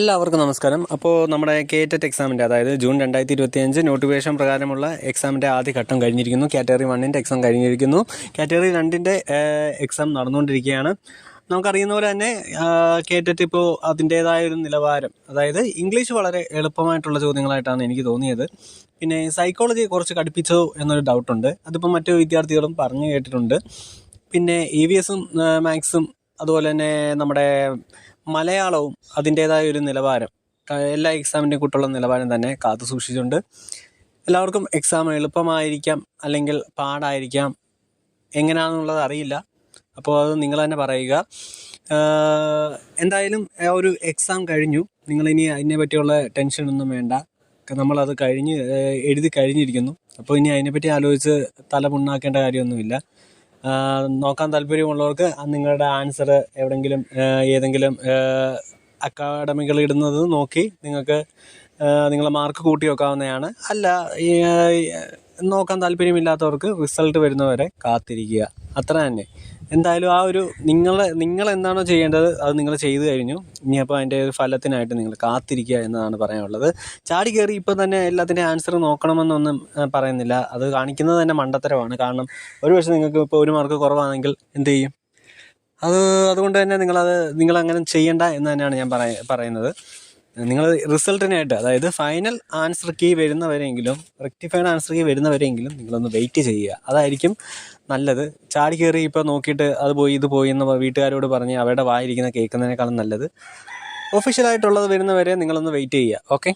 എല്ലാവർക്കും നമസ്കാരം. അപ്പോൾ നമ്മുടെ കേറ്ററ്റ് എക്സാമിന്റെ അതായത് ജൂൺ രണ്ടായിരത്തി ഇരുപത്തി അഞ്ച് നോട്ടിഫിക്കേഷൻ പ്രകാരമുള്ള എക്സാമിന്റെ ആദ്യ ഘട്ടം കഴിഞ്ഞിരിക്കുന്നു കാറ്റഗറി വണ്ണിന്റെ എക്സാം കഴിഞ്ഞിരിക്കുന്നു. കാറ്റഗറി രണ്ടിന്റെ എക്സാം നടന്നുകൊണ്ടിരിക്കുകയാണ്. നമുക്കറിയുന്ന പോലെ തന്നെ കേറ്ററ്റ് ഇപ്പോൾ അതിന്റേതായ ഒരു നിലവാരം. അതായത് ഇംഗ്ലീഷ് വളരെ എളുപ്പമായിട്ടുള്ള ചോദ്യങ്ങളായിട്ടാണ് എനിക്ക് തോന്നിയത്. പിന്നെ സൈക്കോളജി കുറച്ച് കടുപ്പിച്ചോ എന്നൊരു ഡൗട്ടുണ്ട് അതിപ്പോൾ മറ്റു വിദ്യാർത്ഥികളും പറഞ്ഞു കേട്ടിട്ടുണ്ട്. പിന്നെ ഇ വി എസും മാത്സും അതുപോലെ തന്നെ നമ്മുടെ മലയാളവും അതിന്റേതായ ഒരു നിലവാരം. എല്ലാ എക്സാമിന്റെയും കൂട്ടുള്ള നിലവാരം തന്നെ കാത്തു സൂക്ഷിച്ചുണ്ട് എല്ലാവർക്കും എക്സാം എളുപ്പമായിരിക്കാം അല്ലെങ്കിൽ പാടായിരിക്കാം. എങ്ങനെയാണെന്നുള്ളത് അറിയില്ല. അപ്പോൾ അത് നിങ്ങൾ തന്നെ പറയുക. എന്തായാലും ഒരു എക്സാം കഴിഞ്ഞു. നിങ്ങളിനി അതിനെ പറ്റിയുള്ള ടെൻഷനൊന്നും വേണ്ട. നമ്മളത് കഴിഞ്ഞ് എഴുതി കഴിഞ്ഞിരിക്കുന്നു. അപ്പോൾ ഇനി അതിനെപ്പറ്റി ആലോചിച്ച് തല പുണ്ണാക്കേണ്ട കാര്യമൊന്നുമില്ല. നോക്കാൻ താല്പര്യമുള്ളവർക്ക് നിങ്ങളുടെ ആൻസർ എവിടെയെങ്കിലും ഏതെങ്കിലും അക്കാഡമികൾ ഇടുന്നത് നോക്കി നിങ്ങൾക്ക് നിങ്ങളെ മാർക്ക് കൂട്ടി വെക്കാവുന്നതാണ് അല്ല നോക്കാൻ താല്പര്യമില്ലാത്തവർക്ക് റിസൾട്ട് വരുന്നവരെ കാത്തിരിക്കുക. അത്ര തന്നെ. എന്തായാലും ആ ഒരു നിങ്ങളെ നിങ്ങൾ എന്താണോ ചെയ്യേണ്ടത് അത് നിങ്ങൾ ചെയ്തു കഴിഞ്ഞു. ഇനി അപ്പോൾ അതിന്റെ ഒരു ഫലത്തിനായിട്ട് നിങ്ങൾ കാത്തിരിക്കുക എന്നതാണ് പറയാനുള്ളത്. ചാടി കയറി ഇപ്പം തന്നെ എല്ലാത്തിന്റെ ആൻസർ നോക്കണമെന്നൊന്നും പറയുന്നില്ല. അത് കാണിക്കുന്നത് തന്നെ മണ്ടത്തരമാണ്. കാരണം ഒരു പക്ഷേ നിങ്ങൾക്ക് ഇപ്പോൾ ഒരു മാർക്ക് കുറവാണെങ്കിൽ എന്ത് ചെയ്യും? അത് അതുകൊണ്ട് തന്നെ നിങ്ങളത് നിങ്ങളങ്ങനെ ചെയ്യണ്ട എന്ന് തന്നെയാണ് ഞാൻ പറയുന്നത്. നിങ്ങൾ റിസൾട്ടിനായിട്ട് അതായത് ഫൈനൽ ആൻസർ കീ വരുന്നവരെങ്കിലും റെക്ടിഫൈഡ് ആൻസർ കീ വരുന്നവരെങ്കിലും നിങ്ങളൊന്ന് വെയിറ്റ് ചെയ്യുക. അതായിരിക്കും നല്ലത്. ചാടി കയറി ഇപ്പോൾ നോക്കിയിട്ട് അത് പോയി ഇത് പോയി എന്ന് വീട്ടുകാരോട് പറഞ്ഞ് അവരുടെ വായിരിക്കുന്ന കേൾക്കുന്നതിനേക്കാളും നല്ലത്. ഒഫീഷ്യലായിട്ടുള്ളത് വരുന്നവരെ നിങ്ങളൊന്ന് വെയിറ്റ് ചെയ്യുക ഓക്കെ